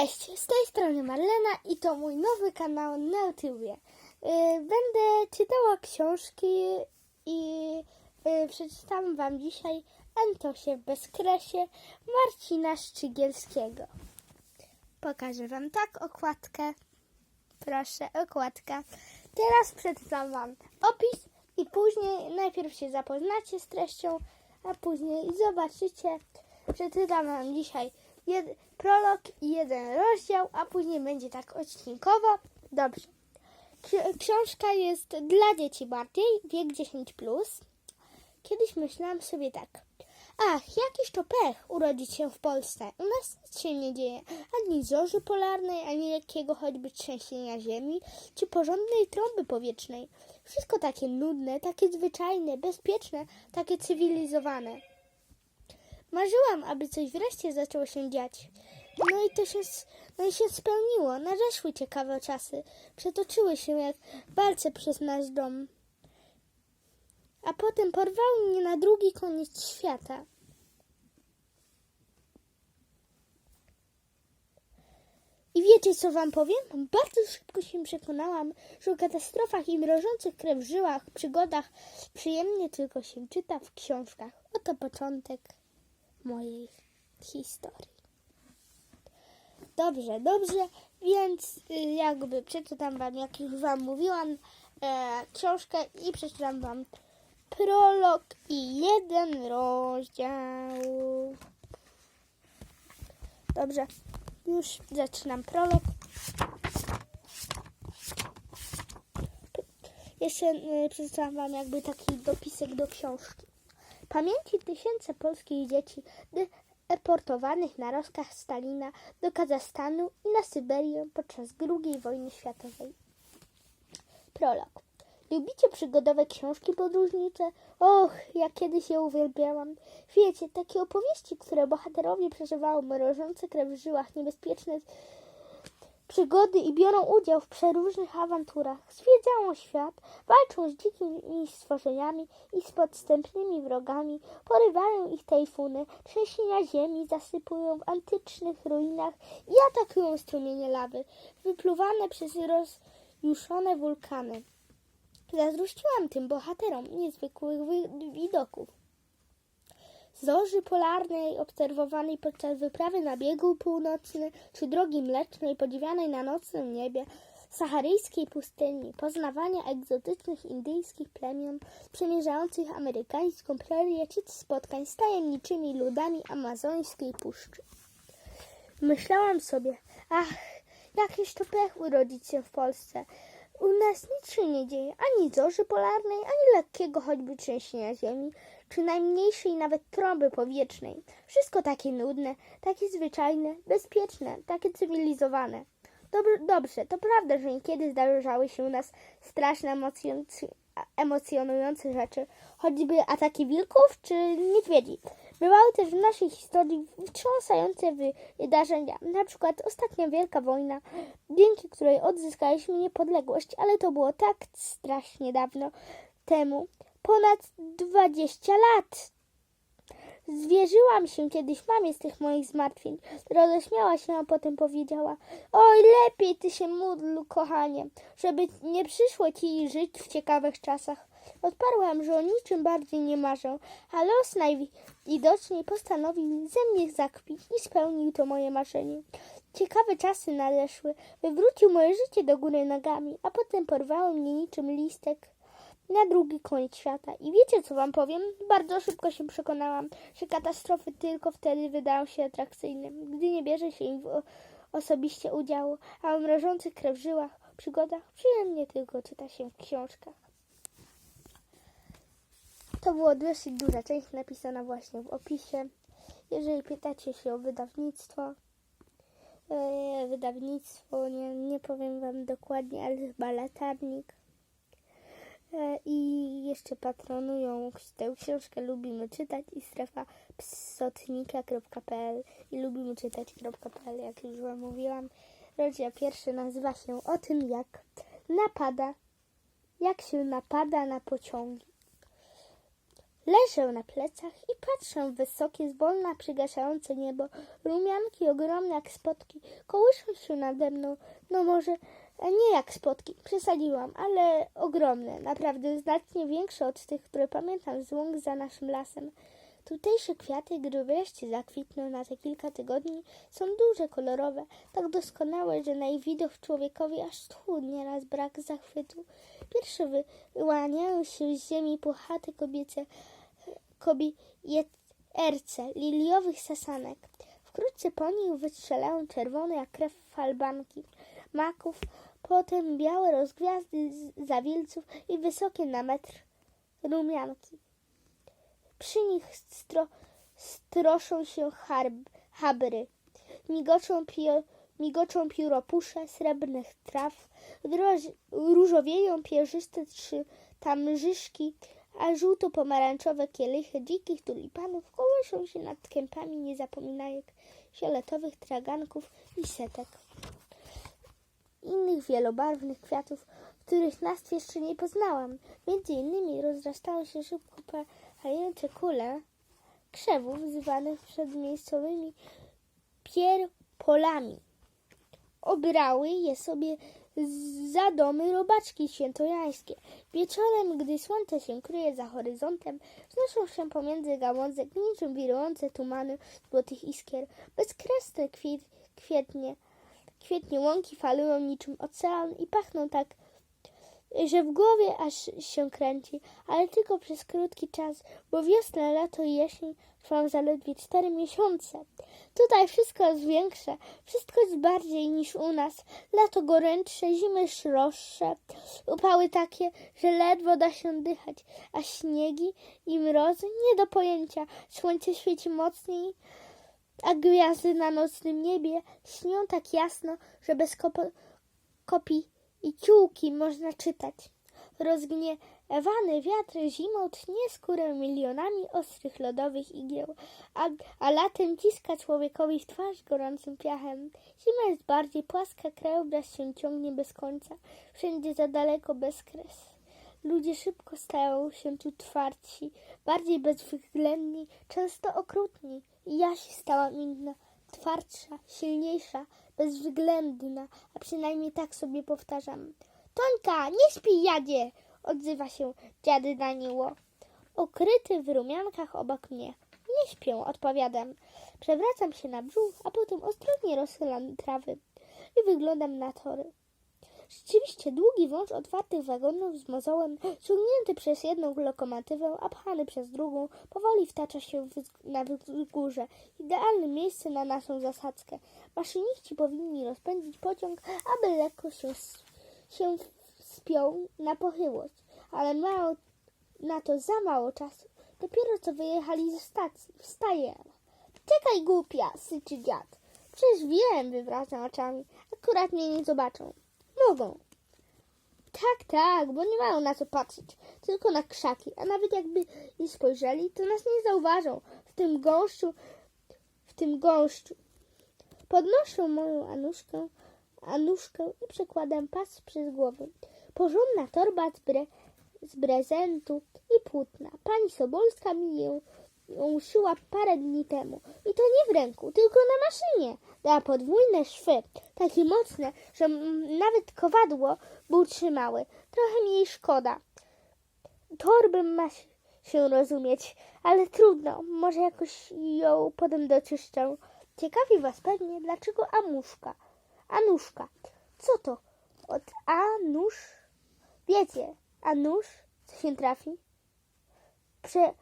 Cześć, z tej strony Marlena i to mój nowy kanał na YouTubie. Yy, Będę czytała książki i yy, przeczytam Wam dzisiaj Antosie w bezkresie Marcina Szczygielskiego. Pokażę Wam tak okładkę. Proszę, okładka. Teraz przeczytam Wam opis i później najpierw się zapoznacie z treścią, a później zobaczycie. Przeczytam Wam dzisiaj jed, prolog i jeden rozdział, a później będzie tak odcinkowo. Dobrze. Ksi- Książka jest dla dzieci bardziej, wiek 10+. Plus. Kiedyś myślałam sobie tak. Ach, jakiś to pech urodzić się w Polsce. U nas nic się nie dzieje. Ani zorzy polarnej, ani lekkiego choćby trzęsienia ziemi, czy porządnej trąby powietrznej. Wszystko takie nudne, takie zwyczajne, bezpieczne, takie cywilizowane. Marzyłam, aby coś wreszcie zaczęło się dziać. No i to się, no i się spełniło. Nadeszły ciekawe czasy. Przetoczyły się jak walce przez nasz dom. A potem porwały mnie na drugi koniec świata. I wiecie, co wam powiem? Bardzo szybko się przekonałam, że o katastrofach i mrożących krew żyłach, przygodach przyjemnie tylko się czyta w książkach. Oto początek mojej historii. Dobrze, dobrze, więc y, jakby przeczytam wam, jak już wam mówiłam, e, książkę i przeczytam wam prolog i jeden rozdział. Dobrze, już zaczynam prolog. Jeszcze y, przeczytam wam jakby taki dopisek do książki. Pamięci tysięcy polskich dzieci deportowanych na rozkaz Stalina do Kazachstanu i na Syberię podczas II wojny światowej. Prolog. Lubicie przygodowe książki podróżnicze? Och, jak kiedyś je uwielbiałam. Wiecie, takie opowieści, które bohaterowie przeżywają mrożące krew w żyłach, niebezpieczne przygody i biorą udział w przeróżnych awanturach. Zwiedzają świat, walczą z dzikimi stworzeniami i z podstępnymi wrogami, porywają ich tajfuny, trzęsienia ziemi zasypują w antycznych ruinach i atakują strumienie lawy, wypluwane przez rozjuszone wulkany. Zazdrościłam tym bohaterom niezwykłych wi- widoków. Zorzy polarnej obserwowanej podczas wyprawy na biegu północny czy drogi mlecznej podziwianej na nocnym niebie, saharyjskiej pustyni, poznawania egzotycznych indyjskich plemion przemierzających amerykańską prerię czy spotkań z tajemniczymi ludami amazońskiej puszczy. Myślałam sobie, ach, jakieś to pech urodzić się w Polsce. U nas nic się nie dzieje, ani zorzy polarnej, ani lekkiego choćby trzęsienia ziemi, czy najmniejszej nawet trąby powietrznej. Wszystko takie nudne, takie zwyczajne, bezpieczne, takie cywilizowane. Dobrze, dobrze, to prawda, że niekiedy zdarzały się u nas straszne, emocjon- emocjonujące rzeczy, choćby ataki wilków czy niedźwiedzi. Bywały też w naszej historii wstrząsające wydarzenia, na przykład ostatnia wielka wojna, dzięki której odzyskaliśmy niepodległość, ale to było tak strasznie dawno temu, ponad 20 lat. Zwierzyłam się kiedyś mamie z tych moich zmartwień. Roześmiała się, a potem powiedziała: Oj, lepiej ty się módl, kochanie, żeby nie przyszło ci żyć w ciekawych czasach. Odparłam, że o niczym bardziej nie marzę, a los najwidoczniej postanowił ze mnie zakpić i spełnił to moje marzenie. Ciekawe czasy nadeszły. Wywrócił moje życie do góry nogami, a potem porwały mnie niczym listek na drugi koniec świata. I wiecie, co wam powiem? Bardzo szybko się przekonałam, że katastrofy tylko wtedy wydają się atrakcyjne, gdy nie bierze się im osobiście udziału, a o mrożących krew w żyłach, przygodach przyjemnie tylko czyta się w książkach. To było dosyć duża część napisana właśnie w opisie. Jeżeli pytacie się o wydawnictwo, e, wydawnictwo, nie, nie powiem wam dokładnie, ale chyba latarnik. E, I jeszcze patronują tę książkę Lubimy Czytać i strefa psotnika.pl i lubimy czytać.pl, jak już Wam mówiłam. Rozdział pierwszy nazywa się o tym, jak napada, jak się napada na pociągi. Leżę na plecach i patrzę w wysokie, zwolna przygaszające niebo. Rumianki ogromne jak spotki kołyszą się nade mną. No może nie jak spotki, przesadziłam, ale ogromne. Naprawdę znacznie większe od tych, które pamiętam z łąk za naszym lasem. Tutejsze kwiaty, gdy wreszcie zakwitną na te kilka tygodni, są duże, kolorowe, tak doskonałe, że na ich widok człowiekowi aż tchu nieraz brak zachwytu. Pierwsze wyłaniają się z ziemi puchate kobiece, kobiecerce liliowych sasanek. Wkrótce po nich wystrzelają czerwone jak krew falbanki maków, potem białe rozgwiazdy z- zawilców i wysokie na metr rumianki. Przy nich stro, stroszą się harb, habry, migoczą, pio, migoczą pióropusze srebrnych traw, droż, różowieją pierzyste trzy tamżyszki, a żółto-pomarańczowe kielichy dzikich tulipanów kołyszą się nad kępami niezapominajek, fioletowych traganków i setek. Innych wielobarwnych kwiatów, których nazw jeszcze nie poznałam. Między innymi rozrastały się szybko pające kule krzewów zwanych przed miejscowymi pierpolami. Obrały je sobie za domy robaczki świętojańskie. Wieczorem, gdy słońce się kryje za horyzontem, wznoszą się pomiędzy gałązek niczym wirujące tumany złotych iskier. Bezkresne kwietnie, kwietnie łąki falują niczym ocean i pachną tak, że w głowie aż się kręci, ale tylko przez krótki czas, bo wiosna, lato i jesień trwają zaledwie cztery miesiące. Tutaj wszystko jest większe, wszystko jest bardziej niż u nas. Lato gorętsze, zimy szroższe, upały takie, że ledwo da się dychać, a śniegi i mrozy nie do pojęcia. Słońce świeci mocniej, a gwiazdy na nocnym niebie śnią tak jasno, że bez kopo- kopii i ciułki można czytać. Rozgniewany wiatr zimą tnie skórę milionami ostrych lodowych igieł, a, a latem ciska człowiekowi w twarz gorącym piachem. Zima jest bardziej płaska, krajobraz się ciągnie bez końca, wszędzie za daleko bez kres. Ludzie szybko stają się tu twardsi, bardziej bezwzględni, często okrutni. Ja się stałam inna, twardsza, silniejsza, bezwzględna, a przynajmniej tak sobie powtarzam. Tońka, nie śpij, jadzie! odzywa się dziady Daniło. Okryty w rumiankach obok mnie. Nie śpię, odpowiadam. Przewracam się na brzuch, a potem ostrożnie rozchylam trawy i wyglądam na tory. Rzeczywiście długi wąż otwartych wagonów z mozołem, ciągnięty przez jedną lokomotywę, a pchany przez drugą, powoli wtacza się na wzgórze. Idealne miejsce na naszą zasadzkę. Maszyniści powinni rozpędzić pociąg, aby lekko się, się spiął na pochyłość, ale mało na to za mało czasu. Dopiero co wyjechali ze stacji. Wstaję. Czekaj, głupia, syczy dziad. Przecież wiem, wywracam oczami. Akurat mnie nie zobaczą. Mogą. Tak, tak, bo nie mają na co patrzeć, tylko na krzaki, a nawet jakby i spojrzeli, to nas nie zauważą w tym gąszczu, w tym gąszczu. Podnoszę moją Anuszkę, Anuszkę i przekładam pas przez głowę. Porządna torba z, bre, z prezentu i płótna. Pani Sobolska mi ją, ją parę dni temu. I to nie w ręku, tylko na maszynie. Dała podwójne szwy, takie mocne, że nawet kowadło by utrzymały. Trochę mi jej szkoda. Torby ma się- się rozumieć, ale trudno. Może jakoś ją potem doczyszczę. Ciekawi was pewnie, dlaczego Amuszka. Anuszka. Co to? Od Anusz? Wiecie, Anusz, co się trafi? Prze,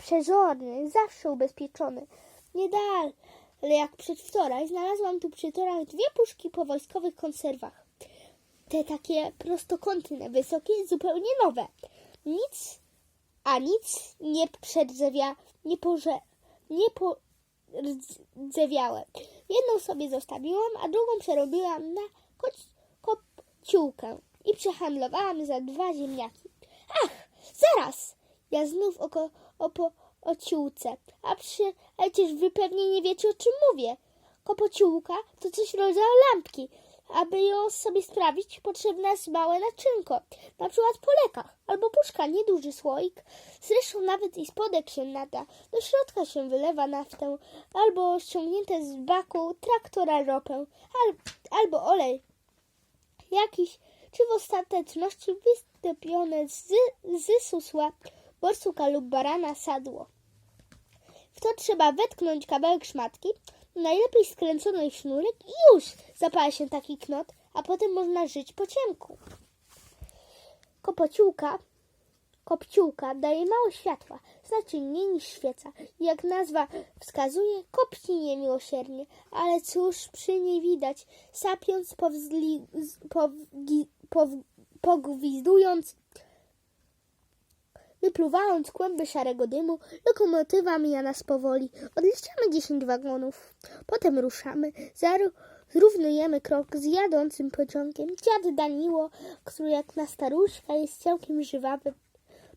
przezorny, zawsze ubezpieczony. Nie dal, ale jak przedwczoraj znalazłam tu przy torach dwie puszki po wojskowych konserwach. Te takie prostokątne, wysokie, zupełnie nowe. Nic, a nic nie przedzewia, nie porze, nie pordzewiałe. Jedną sobie zostawiłam, a drugą przerobiłam na kopciułkę i przehandlowałam za dwa ziemniaki. Ach, zaraz! Ja znów oko, opo, o ciółce. A przecież wy pewnie nie wiecie, o czym mówię. Kopociółka to coś rodzaju lampki, aby ją sobie sprawić, potrzebne jest małe naczynko, na przykład po lekach, albo puszka, nieduży słoik. Zresztą nawet i spodek się nada. Do środka się wylewa naftę, albo ściągnięte z baku traktora ropę, al, albo olej jakiś, czy w ostateczności wystąpione z, z susła, borsuka lub barana sadło. W to trzeba wetknąć kawałek szmatki, najlepiej skręcony sznurek i już zapala się taki knot, a potem można żyć po ciemku. Kopociłka, kopciułka daje mało światła, znaczy mniej niż świeca. Jak nazwa wskazuje, kopci niemiłosiernie, ale cóż przy niej widać, sapiąc, powzli, pogwizdując, Wypluwając kłęby szarego dymu, lokomotywa mija nas powoli. Odliczamy dziesięć wagonów. Potem ruszamy. Zrównujemy krok z jadącym pociągiem. Dziad Daniło, który jak na staruszka jest całkiem żywawy,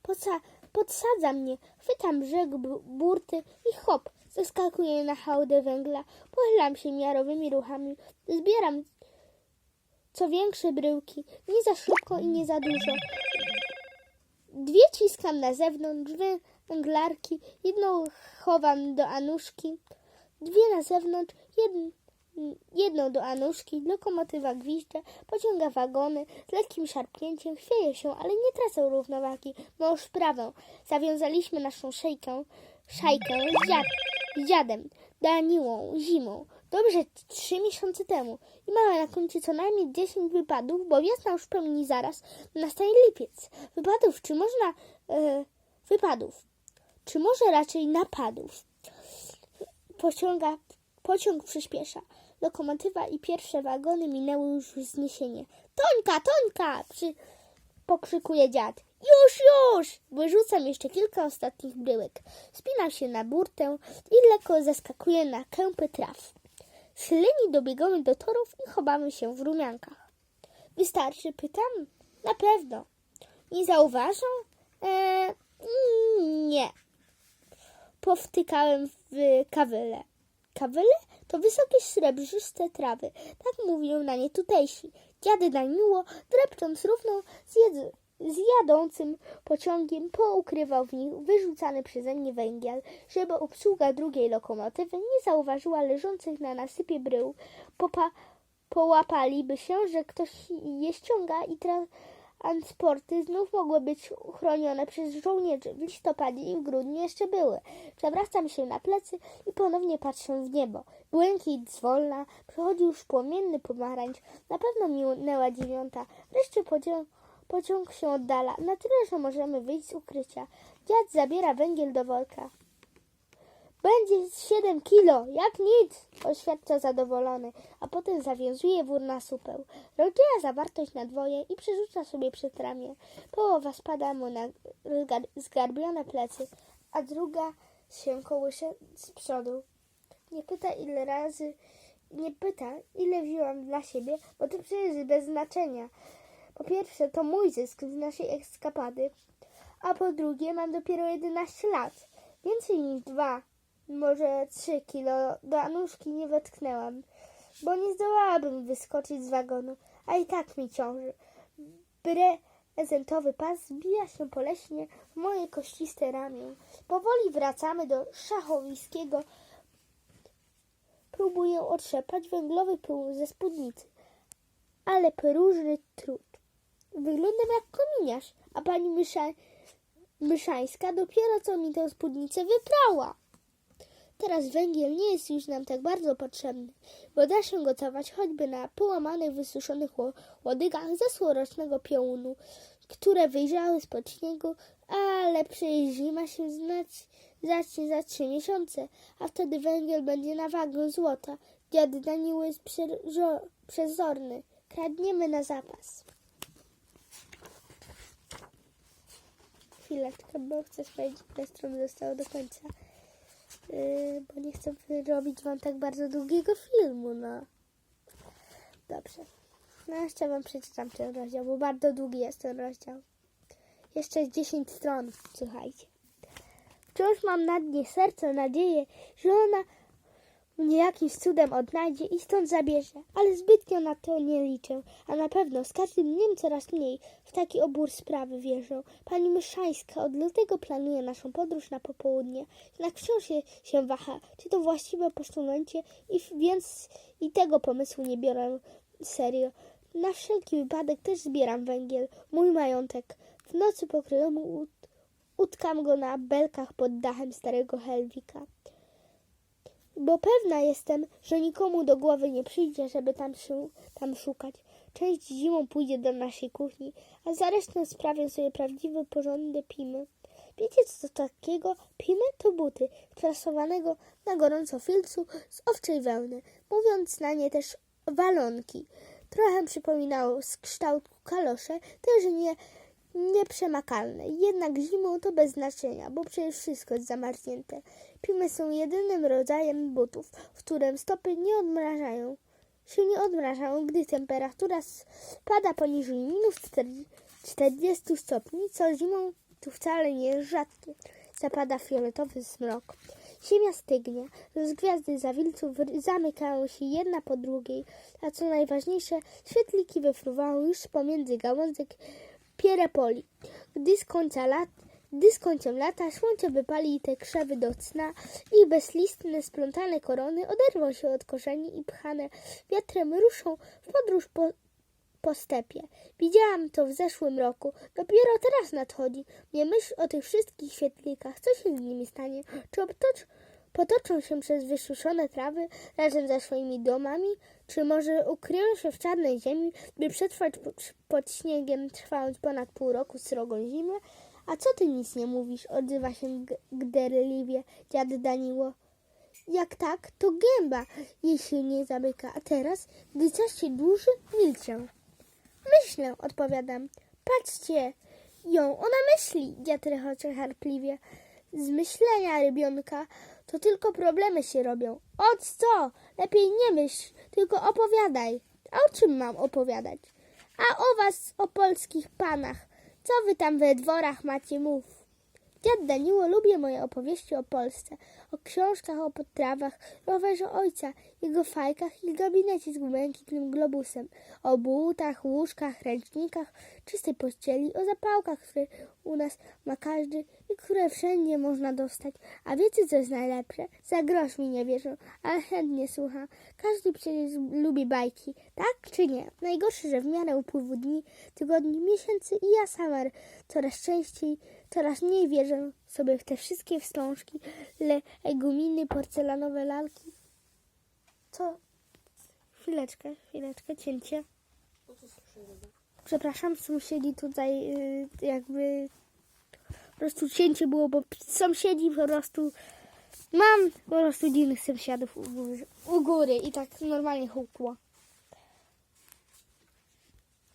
Poca- podsadza mnie, chwytam brzeg bu- burty i hop, zeskakuję na hałdę węgla. Pochylam się miarowymi ruchami. Zbieram co większe bryłki, nie za szybko i nie za dużo. Dwie ciskam na zewnątrz, węglarki, jedną chowam do Anuszki, dwie na zewnątrz, jedn, jedną do Anuszki, lokomotywa gwizdże, pociąga wagony, z lekkim szarpnięciem chwieje się, ale nie tracą równowagi. Mąż prawą. Zawiązaliśmy naszą szejkę, szajkę z, dziad, z dziadem, Daniłą, zimą. Dobrze trzy miesiące temu. I mamy na koncie co najmniej 10 wypadów, bo wiosna już pełni zaraz. Nastaje lipiec. Wypadów, czy można... E, wypadów. Czy może raczej napadów. Pociąga, pociąg przyspiesza. Lokomotywa i pierwsze wagony minęły już wzniesienie. Tońka, Tońka! Przy... Pokrzykuje dziad. Już, już! Wyrzucam jeszcze kilka ostatnich bryłek. Spinam się na burtę i lekko zaskakuje na kępy traw. Schyleni dobiegamy do torów i chowamy się w rumiankach. Wystarczy, pytam? Na pewno. Nie zauważą? Eee, nie. Powtykałem w kawyle. Kawyle to wysokie srebrzyste trawy. Tak mówią na nie tutejsi. Dziady na miło, drepcząc równo z, jedz- z jadącym pociągiem, poukrywał w nich wyrzucany przeze mnie węgiel, żeby obsługa drugiej lokomotywy nie zauważyła leżących na nasypie brył. Popa- połapaliby się, że ktoś je ściąga i transporty znów mogły być uchronione przez żołnierzy. W listopadzie i w grudniu jeszcze były. Przewracam się na plecy i ponownie patrzę w niebo. Błękit zwolna, przychodzi już płomienny pomarańcz. Na pewno minęła dziewiąta. Wreszcie pociąg, pociąg się oddala. Na tyle, że możemy wyjść z ukrycia. Dziad zabiera węgiel do worka. Będzie 7 kilo, jak nic, oświadcza zadowolony, a potem zawiązuje wór na supeł. Rozdziela zawartość na dwoje i przerzuca sobie przed ramię. Połowa spada mu na zgar- zgarbione plecy, a druga się kołysze z przodu. Nie pyta ile razy, nie pyta ile wzięłam dla siebie, bo to przecież bez znaczenia. Po pierwsze, to mój zysk z naszej ekskapady, a po drugie, mam dopiero 11 lat. Więcej niż dwa, może trzy kilo do Anuszki nie wetknęłam, bo nie zdołałabym wyskoczyć z wagonu, a i tak mi ciąży. Prezentowy pas zbija się poleśnie w moje kościste ramię. Powoli wracamy do szachowiskiego. Próbuję otrzepać węglowy pył ze spódnicy, ale próżny trud. Wyglądam jak kominiarz, a pani Mysza... Myszańska dopiero co mi tę spódnicę wyprała. Teraz węgiel nie jest już nam tak bardzo potrzebny, bo da się gotować choćby na połamanych, wysuszonych ło- łodygach ze zeszłorocznego piołunu, które wyjrzały spod śniegu, ale zima się znać zacznie za trzy miesiące, a wtedy węgiel będzie na wagę złota. Dziad Daniły jest przezorny. Kradniemy na zapas. Chwileczkę, bo chcę sprawdzić, ile stron zostało do końca. Yy, bo nie chcę robić wam tak bardzo długiego filmu, no. Dobrze. No jeszcze wam przeczytam ten rozdział, bo bardzo długi jest ten rozdział. Jeszcze jest 10 stron, słuchajcie. Wciąż mam na dnie serca nadzieję, że ona mnie jakimś cudem odnajdzie i stąd zabierze. Ale zbytnio na to nie liczę, a na pewno z każdym dniem coraz mniej w taki obór sprawy wierzę. Pani Myszańska od lutego planuje naszą podróż na popołudnie, jednak wciąż się, się waha, czy to właściwe postumencie i więc i tego pomysłu nie biorę serio. Na wszelki wypadek też zbieram węgiel, mój majątek. W nocy pokryjomu ut, utkam go na belkach pod dachem starego Helwika bo pewna jestem, że nikomu do głowy nie przyjdzie, żeby tam, tam szukać. Część zimą pójdzie do naszej kuchni, a za resztę sprawię sobie prawdziwy porządek pimy. Wiecie co to takiego? Pimy to buty prasowanego na gorąco filcu z owczej wełny, mówiąc na nie też walonki. Trochę przypominało z kształtu kalosze, też nie nieprzemakalne. Jednak zimą to bez znaczenia, bo przecież wszystko jest zamarznięte. Pimy są jedynym rodzajem butów, w którym stopy nie odmrażają się nie odmrażają, gdy temperatura spada poniżej minus 40 stopni, co zimą tu wcale nie jest rzadkie. Zapada fioletowy zmrok. Ziemia stygnie, z gwiazdy zawilców zamykają się jedna po drugiej, a co najważniejsze, świetliki wyfruwają już pomiędzy gałązek pierepoli. Gdy z końca lat, gdy z końcem lata słońce wypali te krzewy do cna i bezlistne, splątane korony oderwą się od korzeni i pchane wiatrem ruszą w podróż po, po stepie. Widziałam to w zeszłym roku. Dopiero teraz nadchodzi mnie myśl o tych wszystkich świetlikach. Co się z nimi stanie? Czy obtocz, potoczą się przez wysuszone trawy razem ze swoimi domami? Czy może ukryją się w czarnej ziemi, by przetrwać po- pod śniegiem, trwając ponad pół roku srogą zimę? A co ty nic nie mówisz? Odzywa się gderliwie dziad Daniło. Jak tak, to gęba jej się nie zamyka, a teraz, gdy coś się dłuży, milczę. Myślę, odpowiadam. Patrzcie, ją, ona myśli, dziad rechocze harpliwie. Z myślenia rybionka to tylko problemy się robią. O co? Lepiej nie myśl, tylko opowiadaj. A o czym mam opowiadać? A o was, o polskich panach. Co wy tam we dworach macie mów? Dziad Daniło lubi moje opowieści o Polsce, o książkach o potrawach, rowerze ojca, jego fajkach i gabinecie z błękitnym globusem, o butach, łóżkach, ręcznikach, czystej pościeli, o zapałkach, które u nas ma każdy i które wszędzie można dostać. A wiecie, co jest najlepsze? Za grosz mi nie wierzą, ale chętnie słucha. Każdy przecież lubi bajki, tak czy nie? Najgorsze, że w miarę upływu dni, tygodni, miesięcy i ja sama coraz częściej, coraz mniej wierzę sobie w te wszystkie wstążki, le eguminy, porcelanowe lalki. Co? Chwileczkę, chwileczkę, cięcie. Przepraszam, sąsiedzi tutaj y, jakby po prostu cięcie było, bo sąsiedzi po prostu mam po prostu dziwnych sąsiadów u góry, u góry i tak normalnie hukło.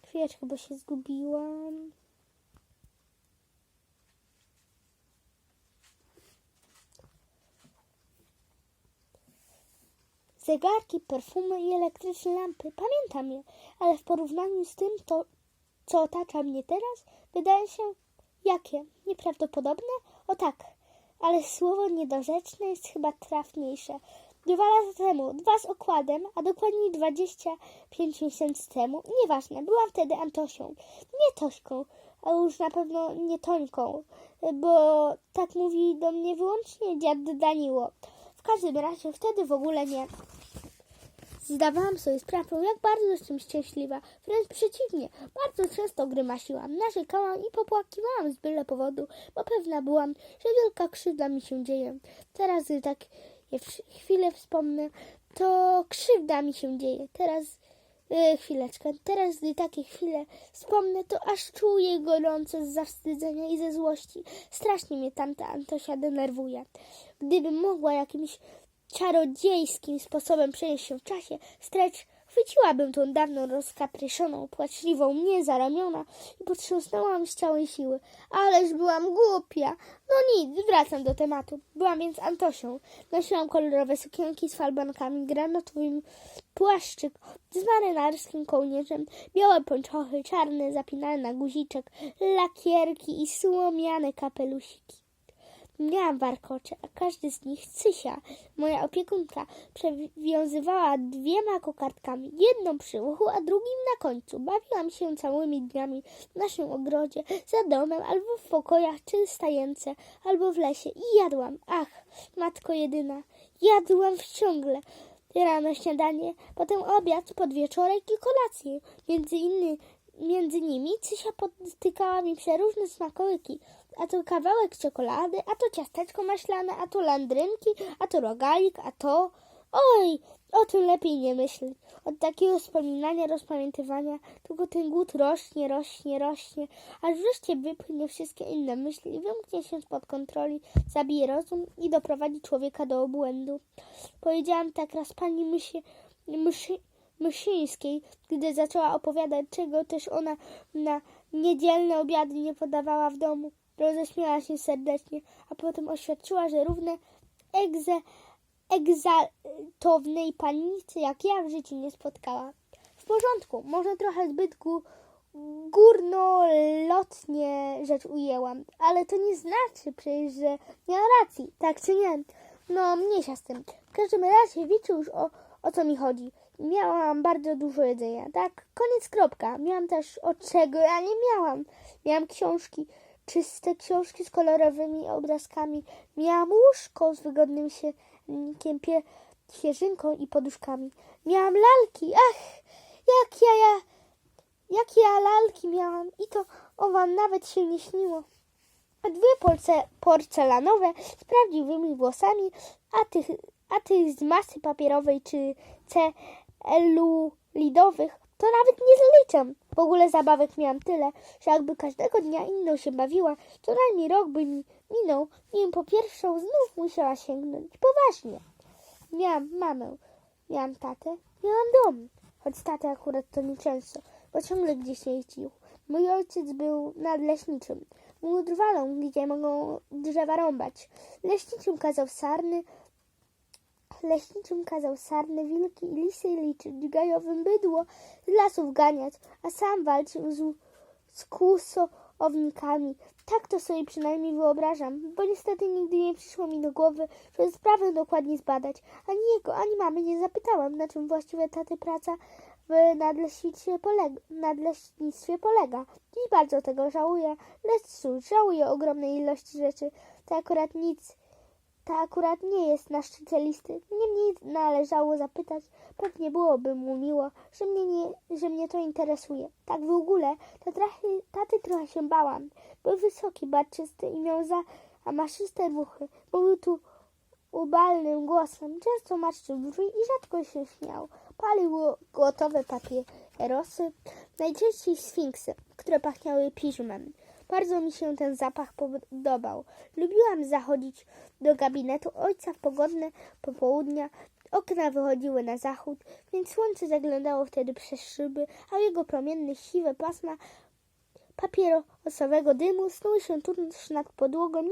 Chwileczkę, bo się zgubiłam. Zegarki, perfumy i elektryczne lampy. Pamiętam je, ale w porównaniu z tym, to, co otacza mnie teraz, wydaje się jakie? Nieprawdopodobne? O tak, ale słowo niedorzeczne jest chyba trafniejsze. Dwa lata temu, dwa z okładem, a dokładniej 25 miesięcy temu, nieważne, byłam wtedy Antosią. Nie Tośką, a już na pewno nie Tońką, bo tak mówi do mnie wyłącznie dziad Daniło. W każdym razie wtedy w ogóle nie. Zdawałam sobie sprawę, jak bardzo jestem szczęśliwa. Wręcz przeciwnie, bardzo często grymasiłam, narzekałam i popłakiwałam z byle powodu, bo pewna byłam, że wielka krzywda mi się dzieje. Teraz, gdy tak chwilę wspomnę, to krzywda mi się dzieje. Teraz, e, chwileczkę, teraz, gdy takie chwile wspomnę, to aż czuję gorąco z zawstydzenia i ze złości. Strasznie mnie tamta Antosia denerwuje. Gdybym mogła jakimś czarodziejskim sposobem przenieść się w czasie, strecz chwyciłabym tą dawną rozkapryszoną, płaczliwą mnie za ramiona i potrząsnęłam z całej siły. Ależ byłam głupia. No nic, wracam do tematu. Byłam więc Antosią. Nosiłam kolorowe sukienki z falbankami, granatowym płaszczyk z marynarskim kołnierzem, białe pończochy, czarne zapinane na guziczek, lakierki i słomiane kapelusiki. Miałam warkocze, a każdy z nich cysia. Moja opiekunka przewiązywała dwiema kokardkami, jedną przy uchu, a drugim na końcu. Bawiłam się całymi dniami w naszym ogrodzie, za domem, albo w pokojach czy stajence, albo w lesie i jadłam. Ach, matko jedyna, jadłam ciągle. Rano śniadanie, potem obiad, podwieczorek i kolację. Między innymi Między nimi Cysia podtykała mi przeróżne smakołyki. A to kawałek czekolady, a to ciasteczko maślane, a to landrynki, a to rogalik, a to... Oj, o tym lepiej nie myśleć. Od takiego wspominania, rozpamiętywania, tylko ten głód rośnie, rośnie, rośnie, aż wreszcie wypchnie wszystkie inne myśli, wymknie się spod kontroli, zabije rozum i doprowadzi człowieka do obłędu. Powiedziałam tak raz pani mysie, myszy, Myszyńskiej, gdy zaczęła opowiadać, czego też ona na niedzielne obiady nie podawała w domu. Roześmiała się serdecznie, a potem oświadczyła, że równe egze, egzaltownej panicy jak ja w życiu nie spotkała. W porządku, może trochę zbyt gó- górnolotnie rzecz ujęłam, ale to nie znaczy przecież, że miała racji, tak czy nie? No, mniejsza z tym. W każdym razie wiecie już o, o co mi chodzi. Miałam bardzo dużo jedzenia, tak? Koniec, kropka. Miałam też od czego ja nie miałam. Miałam książki, czyste książki z kolorowymi obrazkami. Miałam łóżko z wygodnym siennikiem, pie, i poduszkami. Miałam lalki. Ach, jak ja, ja, jak ja lalki miałam. I to o wam nawet się nie śniło. A dwie porce, porcelanowe z prawdziwymi włosami, a tych, a tych z masy papierowej czy celulidowych to nawet nie zaliczam. W ogóle zabawek miałam tyle, że jakby każdego dnia inną się bawiła, co najmniej rok by mi minął, nim po pierwszą znów musiała sięgnąć. Poważnie. Miałam mamę, miałam tatę, miałam dom. Choć tatę akurat to nie często, bo ciągle gdzieś jeździł. Mój ojciec był nadleśniczym. Mówił drwalą, gdzie mogą drzewa rąbać. Leśniczym kazał sarny, leśniczym kazał sarny, wilki i lisy liczyć, gajowym bydło z lasów ganiać, a sam walczył z, z kłusownikami. Tak to sobie przynajmniej wyobrażam, bo niestety nigdy nie przyszło mi do głowy, żeby sprawę dokładnie zbadać. Ani jego, ani mamy nie zapytałam, na czym właściwie taty praca w nadleśnictwie polega, nadleśnictwie polega. I bardzo tego żałuję, lecz cóż, żałuję ogromnej ilości rzeczy. To akurat nic, to akurat nie jest na szczycie listy. Niemniej należało zapytać, pewnie byłoby mu miło, że mnie, nie, że mnie to interesuje. Tak w ogóle, to trochę, taty trochę się bałam. Był wysoki, barczysty i miał za a maszyste ruchy. Mówił tu ubalnym głosem, często marszczył drzwi i rzadko się śmiał. Palił gotowe papierosy, najczęściej sfinksy, które pachniały piżmem. Bardzo mi się ten zapach podobał. Lubiłam zachodzić do gabinetu ojca w pogodne popołudnia. Okna wychodziły na zachód, więc słońce zaglądało wtedy przez szyby, a jego promienne siwe pasma papierosowego dymu snuły się tuż nad podłogą